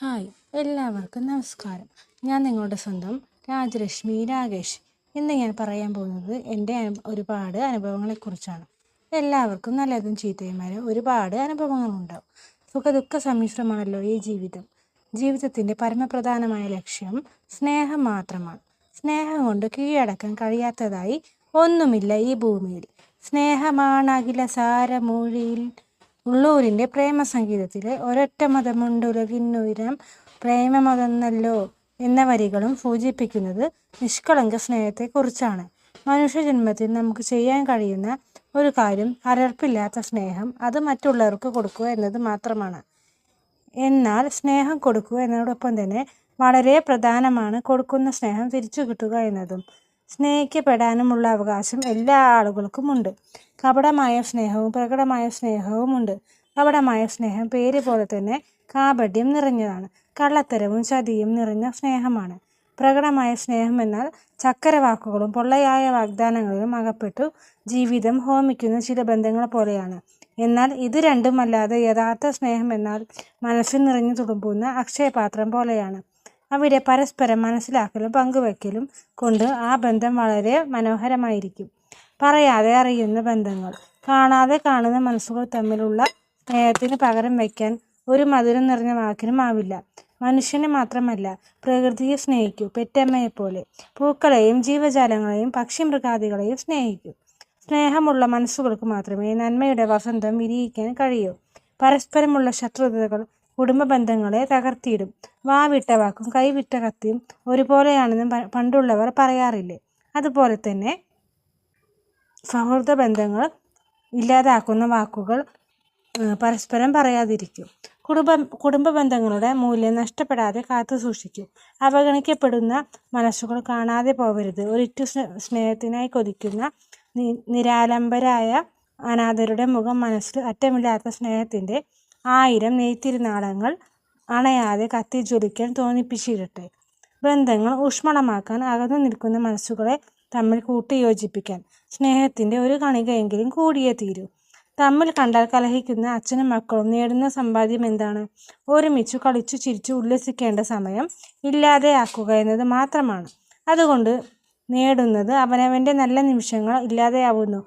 Hi എല്ലാവർക്കും നമസ്കാരം. ഞാൻ നിങ്ങളുടെ സ്വന്തം രാജലക്ഷ്മി രാകേഷ്. ഇന്ന് ഞാൻ പറയാൻ പോകുന്നത് എന്റെ ഒരുപാട് അനുഭവങ്ങളെക്കുറിച്ചാണ്. എല്ലാവർക്കും നല്ലതും ചീത്തയുമായ ഒരുപാട് അനുഭവങ്ങളുണ്ടാവും. സുഖദുഃഖ സമ്മിശ്രമാണല്ലോ ഈ ജീവിതം. ജീവിതത്തിന്റെ പരമപ്രധാനമായ ലക്ഷ്യം സ്നേഹം മാത്രമാണ്. സ്നേഹം കൊണ്ട് കീഴടക്കാൻ കഴിയാത്തതായി ഒന്നുമില്ല ഈ ഭൂമിയിൽ. സ്നേഹമാണ് അഖില സാരമൂഴിയിൽ ഉള്ളൂരിന്റെ പ്രേമസംഗീതത്തിലെ ഒരൊറ്റ മതമുണ്ടുലകിന്നുയരം പ്രേമമതെന്നല്ലോ എന്ന വരികളും സൂചിപ്പിക്കുന്നത് നിഷ്കളങ്ക സ്നേഹത്തെക്കുറിച്ചാണ്. മനുഷ്യജന്മത്തിൽ നമുക്ക് ചെയ്യാൻ കഴിയുന്ന ഒരു കാര്യം അരർപ്പില്ലാത്ത സ്നേഹം അത് മറ്റുള്ളവർക്ക് കൊടുക്കുക എന്നത് മാത്രമാണ്. എന്നാൽ സ്നേഹം കൊടുക്കുക എന്നതോടൊപ്പം തന്നെ വളരെ പ്രധാനമാണ് കൊടുക്കുന്ന സ്നേഹം തിരിച്ചു കിട്ടുക എന്നതും. സ്നേഹിക്കപ്പെടാനുമുള്ള അവകാശം എല്ലാ ആളുകൾക്കുമുണ്ട് കപടമായ സ്നേഹവും പ്രകടമായ സ്നേഹവും ഉണ്ട്. കപടമായ സ്നേഹം പേര് പോലെ തന്നെ കാപട്യം നിറഞ്ഞതാണ്. കള്ളത്തരവും ചതിയും നിറഞ്ഞ സ്നേഹമാണ്. പ്രകടമായ സ്നേഹം എന്നാൽ ചക്കരവാക്കുകളും പൊള്ളയായ വാഗ്ദാനങ്ങളിലും അകപ്പെട്ടു ജീവിതം ഹോമിക്കുന്ന ചില ബന്ധങ്ങൾ പോലെയാണ്. എന്നാൽ ഇത് രണ്ടുമല്ലാതെ യഥാർത്ഥ സ്നേഹം എന്നാൽ മനസ്സിൽ നിറഞ്ഞു തുളുമ്പുന്ന അക്ഷയപാത്രം പോലെയാണ്. അവിടെ പരസ്പരം മനസ്സിലാക്കലും പങ്കുവയ്ക്കലും കൊണ്ട് ആ ബന്ധം വളരെ മനോഹരമായിരിക്കും. പറയാതെ അറിയുന്ന ബന്ധങ്ങൾ. കാണാതെ കാണുന്ന മനസ്സുകൾ തമ്മിലുള്ള സ്നേഹത്തിന് പകരം വയ്ക്കാൻ ഒരു മധുരം നിറഞ്ഞ വാക്കിനും ആവില്ല. മനുഷ്യനെ മാത്രമല്ല പ്രകൃതിയെ സ്നേഹിക്കൂ. പെറ്റമ്മയെപ്പോലെ പൂക്കളെയും ജീവജാലങ്ങളെയും പക്ഷിമൃഗാദികളെയും സ്നേഹിക്കൂ. സ്നേഹമുള്ള മനസ്സുകൾക്ക് മാത്രമേ നന്മയുടെ വസന്തം വിരിയിക്കാൻ കഴിയൂ. പരസ്പരമുള്ള ശത്രുതകൾ കുടുംബ ബന്ധങ്ങളെ തകർത്തിയിടും. വാവിട്ട വാക്കും കൈവിട്ട കത്തിയും ഒരുപോലെയാണെന്ന് പണ്ടുള്ളവർ പറയാറില്ലേ? അതുപോലെ തന്നെ സൗഹൃദ ബന്ധങ്ങൾ ഇല്ലാതാക്കുന്ന വാക്കുകൾ പരസ്പരം പറയാതിരിക്കും. കുടുംബ കുടുംബ ബന്ധങ്ങളുടെ മൂല്യം നഷ്ടപ്പെടാതെ കാത്തു സൂക്ഷിക്കും. അവഗണിക്കപ്പെടുന്ന മനസ്സുകൾ കാണാതെ പോവരുത്. ഒരിറ്റു സ്നേ- സ്നേഹത്തിനായി കൊതിക്കുന്ന നിരാലംബരായ അനാഥരുടെ മുഖം മനസ്സിൽ അറ്റമില്ലാത്ത സ്നേഹത്തിന്റെ ആയിരം നെയ്ത്തിരുനാളങ്ങൾ അണയാതെ കത്തി ജ്വലിക്കാൻ തോന്നിപ്പിച്ചിരട്ടെ. ബന്ധങ്ങൾ ഊഷ്മളമാക്കാൻ അകന്നു നിൽക്കുന്ന മനസ്സുകളെ തമ്മിൽ കൂട്ടി യോജിപ്പിക്കാൻ സ്നേഹത്തിന്റെ ഒരു കണികയെങ്കിലും കൂടിയേ തീരൂ. തമ്മിൽ കണ്ടാൽ കലഹിക്കുന്ന അച്ഛനും മക്കളും നേടുന്ന സമ്പാദ്യം എന്താണ്? ഒരുമിച്ചു കളിച്ചു ചിരിച്ചു ഉല്ലസിക്കേണ്ട സമയം ഇല്ലാതെയാക്കുക എന്നത് മാത്രമാണ്. അതുകൊണ്ട് നേടുന്നത് അവനവന്റെ നല്ല നിമിഷങ്ങൾ ഇല്ലാതെയാവുന്നു.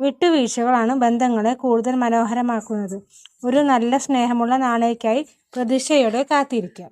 വിട്ടുവീഴ്ചകളാണ് ബന്ധങ്ങളെ കൂടുതൽ മനോഹരമാക്കുന്നത്. ഒരു നല്ല സ്നേഹമുള്ള നാളേക്കായി പ്രതീക്ഷയോടെ കാത്തിരിക്കാം.